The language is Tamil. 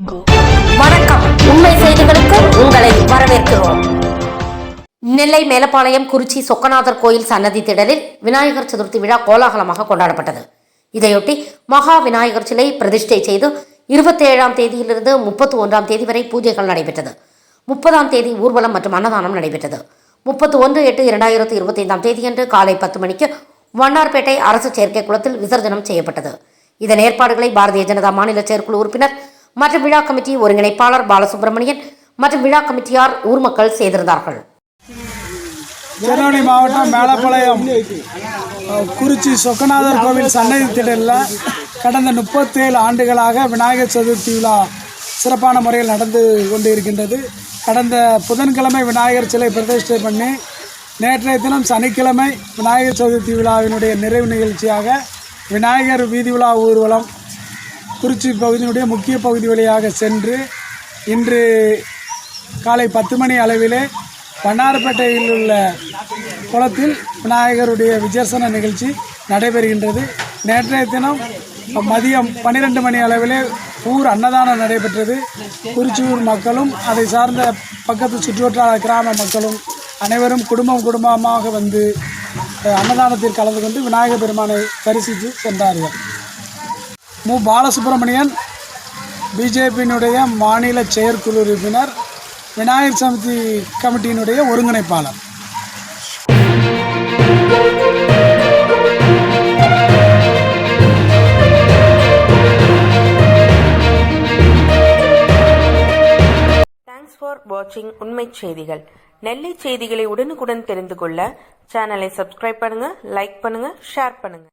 வணக்கம். உண்மை செய்திகளுக்கு உங்களை வரவேற்கிறோம். நெல்லை மேலப்பாளையம் குறிச்சி சொக்கநாதர் கோயில் சன்னதி திடலில் விநாயகர் சதுர்த்தி விழா கோலாகலமாக கொண்டாடப்பட்டது. இதையொட்டி மகா விநாயகர் சிலை பிரதிஷ்டை செய்து இருபத்தேழாம் தேதியிலிருந்து முப்பத்தி ஒன்றாம் தேதி வரை பூஜைகள் நடைபெற்றது. முப்பதாம் தேதி ஊர்வலம் மற்றும் அன்னதானம் நடைபெற்றது. முப்பத்தி ஒன்று எட்டு இரண்டாயிரத்து இருபத்தைந்தாம் தேதியன்று காலை பத்து மணிக்கு வண்ணார்பேட்டை அரசு செயற்கை குளத்தில் விசர்ஜனம் செய்யப்பட்டது. இதன் ஏற்பாடுகளை பாரதிய ஜனதா மாநில செயற்குழு உறுப்பினர் மற்றும் விழா கமிட்டி ஒருங்கிணைப்பாளர் பாலசுப்ரமணியன் மற்றும் விழா கமிட்டியார் ஊர் மக்கள் செய்திருந்தார்கள் திருநெல்வேலி மாவட்டம் மேலப்பாளையம் குறிச்சி சொக்கநாதர் கோவில் சன்னதி திடலில் கடந்த முப்பத்தேழு ஆண்டுகளாக விநாயகர் சதுர்த்தி விழா சிறப்பான முறையில் நடந்து கொண்டு இருக்கின்றது கடந்த புதன்கிழமை விநாயகர் சிலை பிரதிஷ்டை பண்ணி நேற்றைய தினம் சனிக்கிழமை விநாயகர் சதுர்த்தி விழாவினுடைய நிறைவு நிகழ்ச்சியாக விநாயகர் வீதி விழா ஊர்வலம் குறிச்சி பகுதியினுடைய முக்கிய பகுதி வழியாக சென்று இன்று காலை பத்து மணி அளவிலே வண்ணாரப்பேட்டையில் உள்ள குளத்தில் விநாயகருடைய விஜர்சன நிகழ்ச்சி நடைபெறுகின்றது. நேற்றைய தினம் மதியம் பன்னிரெண்டு மணி அளவிலே ஊர் அன்னதானம் நடைபெற்றது. குறிச்சியூர் மக்களும் அதை சார்ந்த பக்கத்து சுற்றுவட்டார கிராம மக்களும் அனைவரும் குடும்பம் குடும்பமாக வந்து அன்னதானத்தில் கலந்து கொண்டு விநாயகர் பெருமானை தரிசித்து சென்றார்கள். மு. பாலசுப்ரமணியன் பிஜேபியினுடைய மாநில செயற்குழு உறுப்பினர் விநாயகர் சமிதி கமிட்டியினுடைய ஒருங்கிணைப்பாளர். தேங்க்ஸ் ஃபார் வாட்சிங் உண்மை செய்திகள் நெல்லை செய்திகளை உடனுக்குடன் தெரிந்து கொள்ள சேனலை சப்ஸ்கிரைப் பண்ணுங்க லைக் பண்ணுங்க ஷேர் பண்ணுங்க